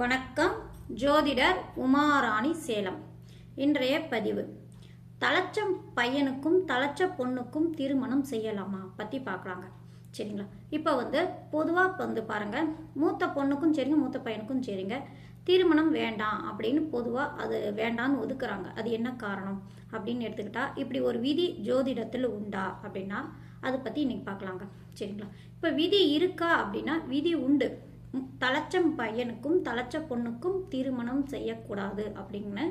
வணக்கம். ஜோதிடர் உமாராணி சேலம். இன்றைய பதிவு. தலச்சம் பையனுக்கும் தலச்ச பொண்ணுக்கும் திருமணம் செய்யலாமா? பற்றி பார்க்கலாங்க சரிங்களா? இப்போ வந்து பொதுவாக வந்து பாருங்கள் மூத்த பொண்ணுக்கும் சரிங்க மூத்த பையனுக்கும் சரிங்க. திருமணம் வேண்டாம் அப்படின்னு பொதுவாக அது வேண்டான்னு ஒதுக்குறாங்க. அது என்ன காரணம்? அப்படின்னு எடுத்துக்கிட்டா இப்படி ஒரு விதி ஜோதிடத்தில் உண்டா அப்படின்னா அதை பற்றி இன்னைக்கு பார்க்கலாங்க சரிங்களா? இப்போ விதி இருக்கா அப்படின்னா விதி உண்டு. தளச்சம் பையனுக்கும் தளச்ச பொண்ணுக்கும் திருமணம் செய்யக்கூடாது அப்படின்னு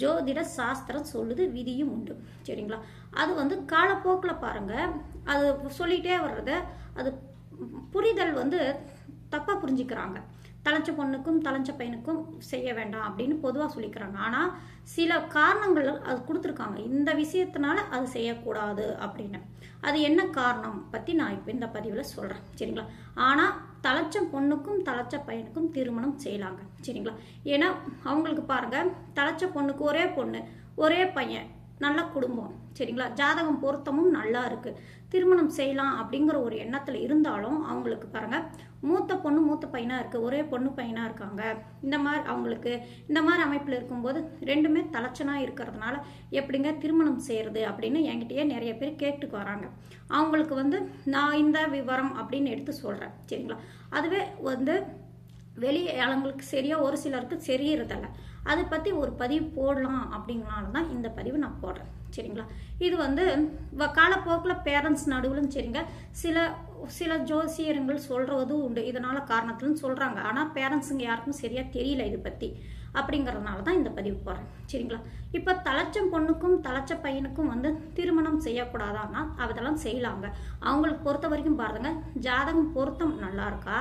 ஜோதிட சாஸ்திரம் சொல்லுது விதியும் உண்டு. சரிங்களா? அது வந்து காலப்போக்கில் பாருங்க. அது சொல்லிட்டே வர்றத அது புரிதல் வந்து தப்பாக புரிஞ்சுக்கிறாங்க. தலச்ச பொண்ணுக்கும் தலஞ்ச பையனுக்கும் செய்ய வேண்டாம் அப்படின்னு பொதுவாக சொல்லிக்கிறாங்க. ஆனால் சில காரணங்கள் அது கொடுத்துருக்காங்க. இந்த விஷயத்தினால அது செய்யக்கூடாது அப்படின்னு. அது என்ன காரணம் பற்றி நான் இப்போ இந்த பதிவில் சொல்கிறேன் சரிங்களா? ஆனால் தலச்ச பொண்ணுக்கும் தலைச்ச பையனுக்கும் திருமணம் செய்யலாங்க. சரிங்களா? ஏன்னா அவங்களுக்கு பாருங்க தலைச்ச பொண்ணுக்கு ஒரே பொண்ணு ஒரே பையன் நல்ல குடும்பம். சரிங்களா? ஜாதகம் பொருத்தமும் நல்லா இருக்கு. திருமணம் செய்யலாம் அப்படிங்கிற ஒரு எண்ணத்துல இருந்தாலும் அவங்களுக்கு பாருங்க மூத்த பொண்ணு மூத்த பையனாக இருக்குது ஒரே பொண்ணு பையனாக இருக்காங்க. இந்த மாதிரி அவங்களுக்கு இந்த மாதிரி அமைப்பில் இருக்கும்போது ரெண்டுமே தலைச்சனாக இருக்கிறதுனால எப்படிங்க திருமணம் செய்கிறது அப்படின்னு என்கிட்டயே நிறைய பேர் கேட்டுக்கு வராங்க. அவங்களுக்கு வந்து நான் இந்த விவரம் அப்படின்னு எடுத்து சொல்கிறேன் சரிங்களா? அதுவே வந்து வெளி ஆளுங்களுக்கு சரியா ஒரு சிலருக்கு சரியிறதில்ல அதை பற்றி ஒரு பதிவு போடலாம் அப்படிங்கனால தான் இந்த பதிவு நான் போடுறேன். சரிங்களா? இது வந்து வ- காலப்போக்கில் பேரண்ட்ஸ் நடுவிலும் சரிங்க சில சில ஜோசியர்கள் சொல்கிறதும் உண்டு. இதனால் காரணத்துலன்னு சொல்கிறாங்க ஆனால் பேரண்ட்ஸுங்க யாருக்கும் சரியாக தெரியல இதை பற்றி அப்படிங்கிறதுனால தான் இந்த பதிவு போடுறேன் சரிங்களா? இப்போ தலைச்சம் பொண்ணுக்கும் தலைச்ச பையனுக்கும் வந்து திருமணம் செய்யக்கூடாதான்னா அதெல்லாம் செய்யலாங்க. அவங்களுக்கு பொறுத்த வரைக்கும் பாருங்க ஜாதகம் பொருத்தம் நல்லா இருக்கா?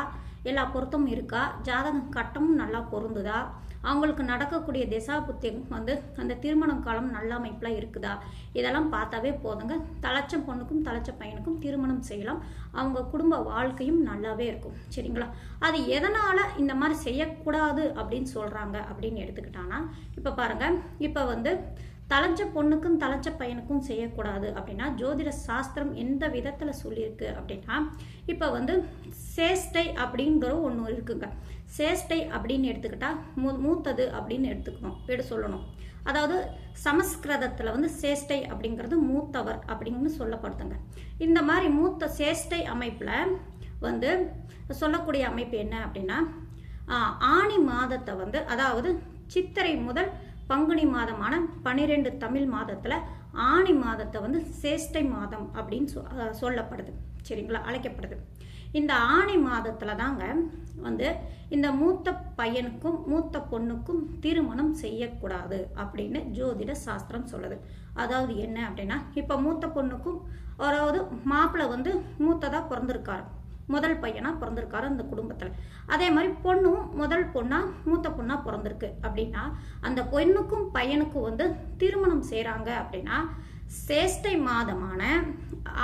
எல்லா பொருத்தமும் இருக்கா? ஜாதகம் கட்டமும் நல்லா பொருந்துதா? அவங்களுக்கு நடக்கக்கூடிய திசா புத்தி வந்து அந்த திருமணம் காலம் நல்ல அமைப்பில் இருக்குதா? இதெல்லாம் பார்த்தாவே போதுங்க. தலைச்ச பொண்ணுக்கும் தலைச்ச பையனுக்கும் திருமணம் செய்யலாம். அவங்க குடும்ப வாழ்க்கையும் நல்லாவே இருக்கும். சரிங்களா? அது எதனால் இந்த மாதிரி செய்யக்கூடாது அப்படின்னு சொல்கிறாங்க அப்படின்னு எடுத்துக்கிட்டானா? இப்போ பாருங்க. இப்போ வந்து தலைச்ச பொண்ணுக்கும் தலைச்ச பையனுக்கும் செய்யக்கூடாது அப்படின்னா ஜோதிட சாஸ்திரம் எந்த விதத்தில் சொல்லியிருக்கு அப்படின்னா இப்போ வந்து சேஷ்டை அப்படிங்கிற ஒன்று இருக்குங்க. சேஷ்டை அப்படின்னு எடுத்துக்கிட்டா மூ மூத்தது அப்படின்னு எடுத்துக்கணும். எடு சொல்லணும். அதாவது சமஸ்கிருதத்தில் வந்து சேஷ்டை அப்படிங்கிறது மூத்தவர் அப்படின்னு சொல்லப்படுதுங்க. இந்த மாதிரி மூத்த சேஷ்டை அமைப்பில் வந்து சொல்லக்கூடிய அமைப்பு என்ன அப்படின்னா ஆணி ஆனி மாதத்தை வந்து அதாவது சித்திரை முதல் பங்குனி மாதமான பன்னிரெண்டு தமிழ் மாதத்தில் ஆனி மாதத்தை வந்து சேஷ்டை மாதம் அப்படின்னு சொ- சொல்லப்படுது. சரிங்களா? அழைக்கப்படுது. இந்த ஆனி மாதத்தில் தாங்க வந்து இந்த மூத்த பையனுக்கும் மூத்த பொண்ணுக்கும் திருமணம் செய்யக்கூடாது அப்படின்னு ஜோதிட சாஸ்திரம் சொல்லுது. அதாவது என்ன அப்படின்னா இப்போ மூத்த பொண்ணுக்கும் அதாவது மாப்பிள்ளை வந்து மூத்ததாக பிறந்திருக்காரு. முதல் பையனாக பிறந்திருக்காரு அந்த குடும்பத்தில். அதே மாதிரி பொண்ணும் முதல் பொண்ணாக மூத்த பொண்ணாக பிறந்திருக்கு. அப்படின்னா அந்த பொண்ணுக்கும் பையனுக்கும் வந்து திருமணம் செய்கிறாங்க அப்படின்னா சேஷ்டை மாதமான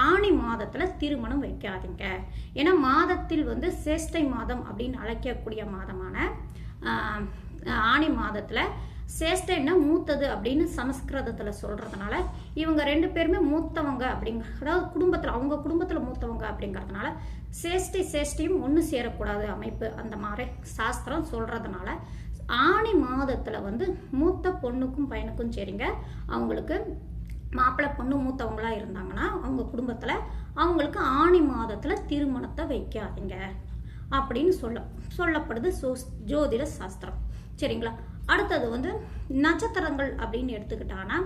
ஆணி மாதத்தில் திருமணம் வைக்காதீங்க. ஏன்னா மாதத்தில் வந்து சேஷ்டை மாதம் அப்படின்னு அழைக்கக்கூடிய மாதமான ஆணி மாதத்தில் சேஷ்டைன்னா மூத்தது அப்படின்னு சமஸ்கிருதத்தில் சொல்கிறதுனால இவங்க ரெண்டு பேருமே மூத்தவங்க அப்படிங்கிற அதாவது குடும்பத்தில் அவங்க குடும்பத்தில் மூத்தவங்க அப்படிங்கிறதுனால சேஷ்டை சேஷ்டையும் ஒன்று சேரக்கூடாது அமைப்பு அந்த மாதிரி சாஸ்திரம் சொல்கிறதுனால ஆணி மாதத்தில் வந்து மூத்த பொண்ணுக்கும் பையனுக்கும் சரிங்க. அவங்களுக்கு மாப்பிள்ளை பொண்ணு மூத்தவங்களா இருந்தாங்கன்னா அவங்க குடும்பத்தில் அவங்களுக்கு ஆணி மாதத்தில் திருமணத்தை வைக்காதீங்க அப்படின்னு சொல்ல சொல்லப்படுது ஜோதிட சாஸ்திரம். சரிங்களா? அடுத்தது வந்து நட்சத்திரங்கள் அப்படின்னு எடுத்துக்கிட்டாங்கன்னா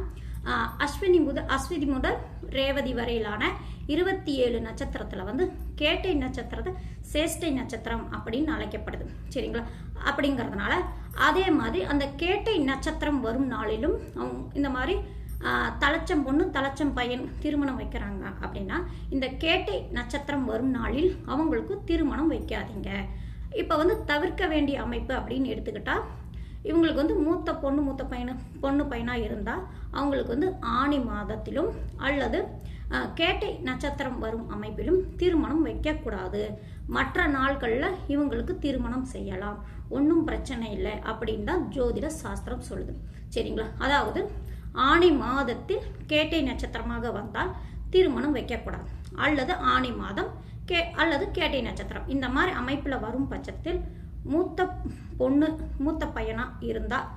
அஸ்வினி முதல் அஸ்வினி முதல் ரேவதி வரையிலான இருபத்தி ஏழு நட்சத்திரத்தில் வந்து கேட்டை நட்சத்திரத்தை சேஷ்டை நட்சத்திரம் அப்படின்னு அழைக்கப்படுது. சரிங்களா? அப்படிங்கிறதுனால அதே மாதிரி அந்த கேட்டை நட்சத்திரம் வரும் நாளிலும் அவங்க இந்த மாதிரி ஆஹ், தலச்சம் பொண்ணு தலச்சம் பையன் திருமணம் வைக்கிறாங்க அப்படின்னா இந்த கேட்டை நட்சத்திரம் வரும் நாளில் அவங்களுக்கு திருமணம் வைக்காதீங்க. இப்போ வந்து தவிர்க்க வேண்டிய அமைப்பு அப்படின்னு எடுத்துக்கிட்டா இவங்களுக்கு வந்து மூத்த பொண்ணு மூத்த பையனு பொண்ணு பையனாக இருந்தால் அவங்களுக்கு வந்து ஆணி மாதத்திலும் அல்லது கேட்டை நட்சத்திரம் வரும் அமைப்பிலும் திருமணம் வைக்கக்கூடாது. மற்ற நாட்களில் இவங்களுக்கு திருமணம் செய்யலாம். ஒன்றும் பிரச்சனை இல்லை அப்படின்னு தான் ஜோதிட சாஸ்திரம் சொல்லுது. சரிங்களா? அதாவது ஆணி மாதத்தில் கேட்டை நட்சத்திரமாக வந்தால் திருமணம் வைக்கக்கூடாது. அல்லது ஆணி மாதம் கே அல்லது கேட்டை நட்சத்திரம். இந்த மாதிரி அமைப்பில் வரும் பட்சத்தில் மூத்த பொண்ணு மூத்த பையனாக இருந்தால்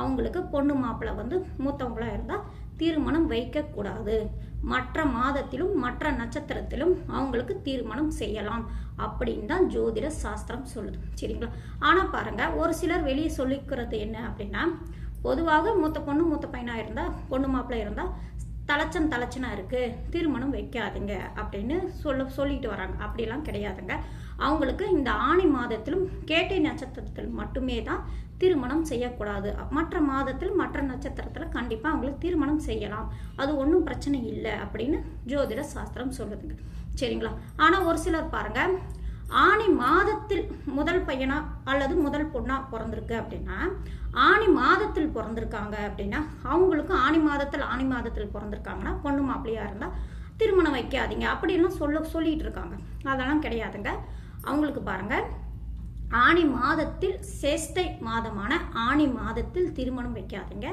அவங்களுக்கு பொண்ணு மாப்பிள்ளை வந்து மூத்தவங்களாக இருந்தால் திருமணம் வைக்கக்கூடாது. மற்ற மாதத்திலும் மற்ற நட்சத்திரத்திலும் அவங்களுக்கு திருமணம் செய்யலாம் அப்படின்னு தான் ஜோதிட சாஸ்திரம் சொல்லுது. சரிங்களா? ஆனால் பாருங்கள் ஒரு சிலர் வெளியே சொல்லிக்கிறது என்ன அப்படின்னா பொதுவாக மூத்த பொண்ணு மூத்த பையனாக இருந்தால் பொண்ணு மாப்பிள்ளை இருந்தால் தலைச்சம் தலைச்சனாக இருக்குது திருமணம் வைக்காதுங்க அப்படின்னு சொல்ல சொல்லிட்டு வராங்க. அப்படிலாம் கிடையாதுங்க. அவங்களுக்கு இந்த ஆணி மாதத்திலும் கேட்டை நட்சத்திரத்தில் மட்டுமே தான் திருமணம் செய்யக்கூடாது. மற்ற மாதத்தில் மற்ற நட்சத்திரத்தில் கண்டிப்பாக அவங்களுக்கு திருமணம் செய்யலாம். அது ஒன்றும் பிரச்சனை இல்லை அப்படின்னு ஜோதிட சாஸ்திரம் சொல்லுதுங்க. சரிங்களா? ஆனால் ஒரு சிலர் பாருங்க ஆணி மாதத்தில் முதல் பையனா அல்லது முதல் பொண்ணா பிறந்திருக்கு அப்படின்னா ஆணி மாதத்தில் பிறந்திருக்காங்க அப்படின்னா அவங்களுக்கும் ஆணி மாதத்தில் ஆணி மாதத்தில் பிறந்திருக்காங்கன்னா பொண்ணு மாப்பிள்ளையா இருந்தா திருமணம் வைக்காதீங்க அப்படின்லாம் சொல்ல சொல்லிட்டு இருக்காங்க. அதெல்லாம் கிடையாதுங்க. அவங்களுக்கு பாருங்க. ஆணி மாதத்தில் சேஷ்டை மாதமான ஆணி மாதத்தில் திருமணம் வைக்காதீங்க.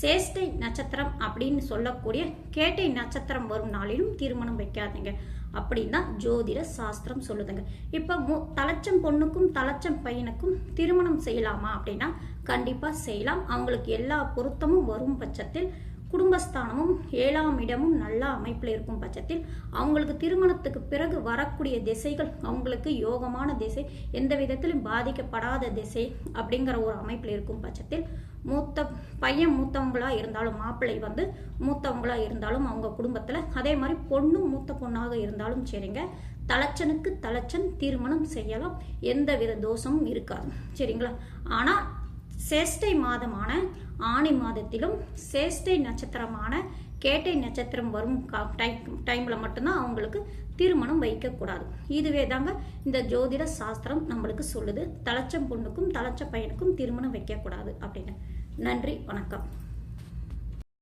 சேஷ்டை நட்சத்திரம் அப்படின்னு சொல்லக்கூடிய கேட்டை நட்சத்திரம் வரும் நாளிலும் திருமணம் வைக்காதீங்க. அப்படின்னு தான் ஜோதிட சாஸ்திரம் சொல்லுதுங்க. இப்போ மு தலைச்சம் பொண்ணுக்கும் தலைச்சம் பையனுக்கும் திருமணம் செய்யலாமா அப்படின்னா கண்டிப்பாக செய்யலாம். அவங்களுக்கு எல்லா பொருத்தமும் வரும் பட்சத்தில் குடும்பஸ்தானமும் ஏழாம் இடமும் நல்ல அமைப்பில் இருக்கும் பட்சத்தில் அவங்களுக்கு திருமணத்துக்கு பிறகு வரக்கூடிய திசைகள் அவங்களுக்கு யோகமான திசை எந்த விதத்திலும் பாதிக்கப்படாத திசை அப்படிங்கிற ஒரு அமைப்பில் இருக்கும் பட்சத்தில் மூத்த பையன் மூத்தவங்களா இருந்தாலும் மாப்பிள்ளை வந்து மூத்தவங்களா இருந்தாலும் அவங்க குடும்பத்தில் அதே மாதிரி பொண்ணும் மூத்த பொண்ணாக இருந்தாலும் சரிங்க. தலைச்சனுக்கு தலைச்சன் திருமணம் செய்யலாம். எந்த வித தோஷமும் இருக்காது. சரிங்களா? ஆனால் சேஷ்டை மாதமான ஆணி மாதத்திலும் சேஷ்டை நட்சத்திரமான கேட்டை நட்சத்திரம் வரும் டைம் டைமில் மட்டும்தான் அவங்களுக்கு திருமணம் வைக்கக்கூடாது. இதுவே தாங்க இந்த ஜோதிட சாஸ்திரம் நம்மளுக்கு சொல்லுது. தலைச்சம் பொண்ணுக்கும் தலைச்ச பையனுக்கும் திருமணம் வைக்கக்கூடாது அப்படின்னு. நன்றி வணக்கம்.